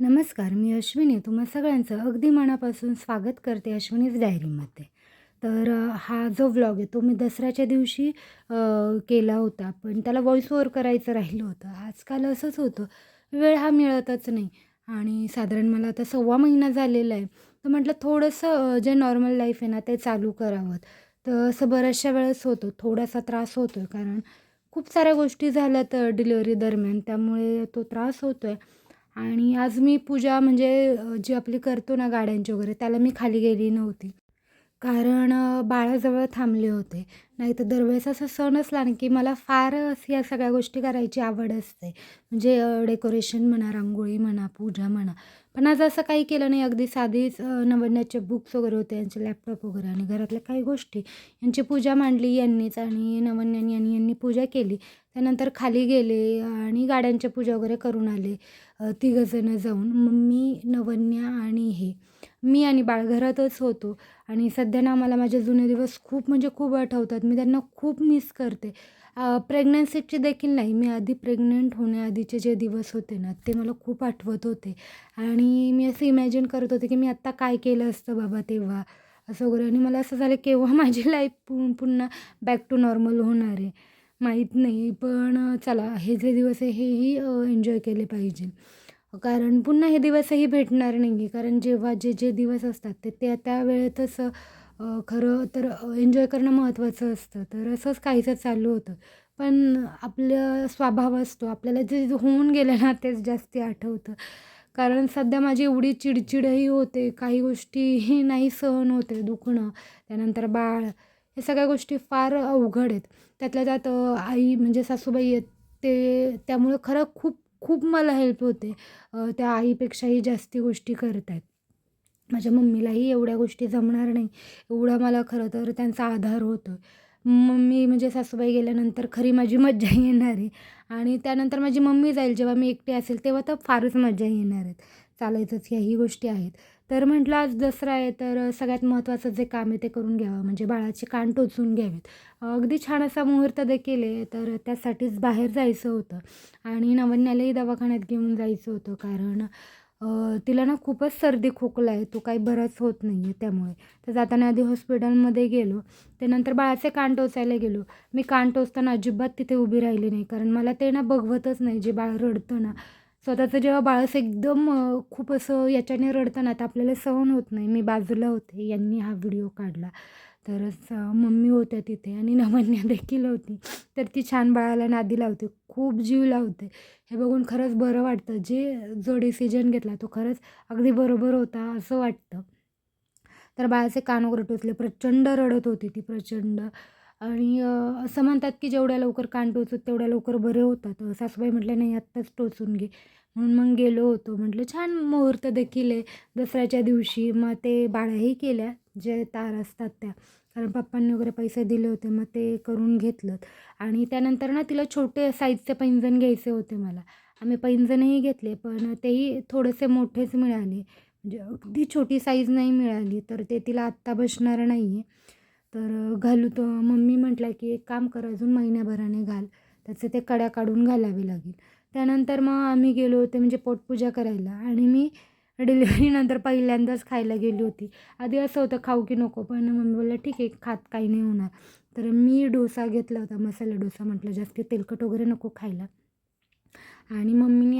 नमस्कार मी अश्विनी. तुम्हा सगळ्यांचं अगदी मनापासून स्वागत करते अश्विनीज डायरीमध्ये. तर हा जो व्लॉग आहे तो मी दसऱ्याच्या दिवशी केला होता. पण त्याला व्हॉइस ओवर करायचं राहिलं होतं. आजकाल असंच होतं. वेळ हा मिळतच नाही. आणि साधारण मला आता सव्वा महिना झालेला आहे. तर म्हटलं थोडंसं जे नॉर्मल लाईफ आहे ना ते चालू करावं. तर असं बऱ्याचशा वेळेस होतं. थोडासा त्रास होतो आहे कारण खूप साऱ्या गोष्टी झाल्यात डिलिव्हरी दरम्यान. त्यामुळे तो त्रास होतो आहे आणि आज मी पूजा म्हणजे जी आपली करतो ना गाड्यांची वगैरे त्याला मी खाली गेली नव्हती. कारण बाळाजवळ थांबले होते. नाहीतर दरवेळेस असा सण असला ना, की मला फारच या सगळ्या गोष्टी करायची आवड असते. म्हणजे डेकोरेशन म्हणा, रांगोळी म्हणा, पूजा म्हणा. पण आज असं काही केलं नाही. अगदी साधीच नवन्याचे बुक्स वगैरे होते, यांचे लॅपटॉप वगैरे आणि घरातल्या काही गोष्टी. यांची पूजा मांडली यांनीच आणि नवन्यानी यांनी यांनी पूजा केली. त्यानंतर खाली गेले आणि गाड्यांची पूजा वगैरे करून आले. तिघंजणं जाऊन. मम्मी, नवन्या आणि हे. मी आणि बाळ घरातच होतो आणि सध्या ना मला माझे जुने दिवस खूप म्हणजे खूप आठवतात. मी त्यांना खूप मिस करते. प्रेग्नन्सीचे देखील नाही, मी आधी प्रेग्नंट होण्याआधीचे जे दिवस होते ना, ते मला खूप आठवत होते आणि मी असं इमॅजिन करत होते, की मी आत्ता काय केलं असतं बाबा तेव्हा, असं वगैरे आणि मला असं झालं केव्हा माझी लाईफ पु पुन्हा बॅक टू नॉर्मल होणार आहे, माहीत नाही. पण चला हे जे दिवस आहे हेही एन्जॉय केले पाहिजे. कारण पुन्हा हे दिवसही भेटणार नाही आहे. कारण जेव्हा जे जे दिवस असतात ते त्या त्या वेळेतच खरं तर एन्जॉय करणं महत्त्वाचं असतं. तर असंच काहीसं चालू होतं. पण आपलं स्वभाव असतो आपल्याला जे होऊन गेलं ना तेच जास्ती आठवतं. कारण सध्या माझी एवढी चिडचिडही होते, काही गोष्टीही नाही सहन होते दुखणं, त्यानंतर बाळ, हे सगळ्या गोष्टी फार अवघड आहेत. त्यातल्या त्यात आई म्हणजे सासूबाई आहेत ते त्यामुळं खरं खूप खूप मला हेल्प होते. त्या आईपेक्षाही जास्ती गोष्टी करत आहेत. माझ्या मम्मीलाही एवढ्या गोष्टी जमणार नाही. एवढा मला खरं तर त्यांचा आधार होतो. मम्मी म्हणजे सासूबाई गेल्यानंतर खरी माझी मज्जा येणार आहे आणि त्यानंतर माझी मम्मी जाईल जेव्हा मी एकटी असेल तेव्हा तर फारच मज्जा येणार आहेत. चालायचंच ह्याही गोष्टी आहेत. तर म्हटलं आज दसरा आहे तर सगळ्यात महत्त्वाचं जे काम आहे ते करून घ्यावं म्हणजे बाळाची कान टोचून घ्यावेत अगदी छान असा मुहूर्त देखील आहे तर त्यासाठीच बाहेर जायचं होतं आणि नवन्यालाही दवाखान्यात घेऊन जायचं होतं कारण तिला ना खूपच सर्दी खोकला आहे. तो काही बराच होत नाही आहे त्यामुळे. तर जाताना आधी हॉस्पिटलमध्ये गेलो. त्यानंतर बाळाचे कान टोचायला गेलो. मी कान टोचताना अजिबात तिथे उभी राहिली नाही कारण मला ते ना बघवतच नाही जे बाळ रडतं ना, स्वतःचं जेव्हा बाळस एकदम खूप असं याच्याने रडताना तर आपल्याला सहन होत नाही. मी बाजूला होते. यांनी हा व्हिडिओ काढला. तरच मम्मी होत्या तिथे आणि नवन्या देखील होती. तर ती छान बाळाला नादी लावते. खूप जीव लावते. हे बघून खरंच बरं वाटतं. जे जो डिसिजन घेतला तो खरंच अगदी बरोबर होता असं वाटतं. तर बाळाचे कान वगैरे टोचले. प्रचंड रडत होती ती प्रचंड आणि असं म्हणतात, की जेवढ्या लवकर कान टोचत तेवढ्या लवकर बरे होतात. सासूबाई म्हटलं "नाही आत्ताच टोचून घे." म्हणून मग गेलो होतो. म्हटलं छान मुहूर्त देखील आहे दसऱ्याच्या दिवशी. मग ते बाळ्याही केल्या जे तार असतात त्या. कारण पप्पांनी वगैरे पैसे दिले होते मग ते करून घेतलं आणि त्यानंतर ना तिला छोटे साईजचे पैंजण घ्यायचे होते मला. आम्ही पैंजणही घेतले पण तेही थोडेसे मोठेच मिळाले. म्हणजे अगदी छोटी साईज नाही मिळाली तर ते तिला आत्ता बसणार नाही आहे. तर घालू तर मम्मी म्हटल्या, की "एक काम कर अजून महिन्याभराने घाल. त्याचे ते कड्या काढून घालावे लागेल." त्यानंतर मग आम्ही गेलो होते म्हणजे पोटपूजा करायला आणि मी डिलिव्हरीनंतर पहिल्यांदाच खायला गेली होती. आधी असं होतं खाऊ की नको पण मम्मी बोलल्या, "ठीक आहे खात काही नाही होणार." तर मी डोसा घेतला होता मसाला डोसा. म्हटलं जास्त तेलकट वगैरे नको खायला. आणि मम्मीने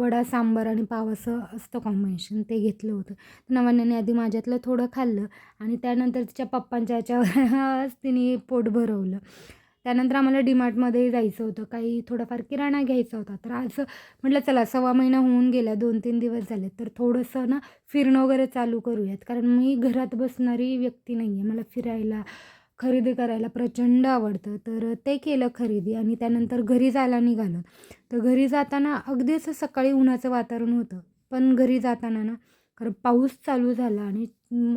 वडा, सांबार आणि पाव असं असतं कॉम्बिनेशन ते घेतलं होतं. नवन्याने आधी माझ्यातलं थोडं खाल्लं आणि त्यानंतर तिच्या पप्पांच्या ह्याच्यावरच तिने पोट भरवलं. त्यानंतर आम्हाला डी-मार्टमध्येही जायचं होतं. काही थोडाफार किराणा घ्यायचा होता. तर आज म्हटलं चला सव्वा महिना होऊन गेला, 2-3 दिवस झाले. तर थोडंसं ना फिरणं वगैरे चालू करूयात. कारण मी घरात बसणारी व्यक्ती नाही आहे. मला फिरायला, खरेदी करायला प्रचंड आवडतं. तर ते केलं खरेदी आणि त्यानंतर घरी जायला निघालं तर घरी जाताना अगदी असं सकाळी उन्हाचं वातावरण होतं. पण घरी जाताना ना खरं पाऊस चालू झाला आणि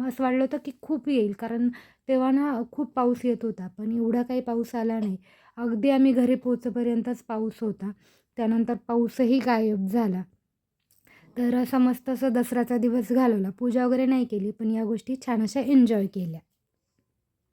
असं वाटलं होतं, की खूप येईल कारण तेव्हा ना खूप पाऊस येत होता. पण एवढा काही पाऊस आला नाही. अगदी आम्ही घरी पोचपर्यंतच पाऊस होता. त्यानंतर पाऊसही गायब झाला. तर असा मस्त दसऱ्याचा दिवस घालवला. पूजा वगैरे नाही केली पण या गोष्टी छान अशा एन्जॉय केल्या.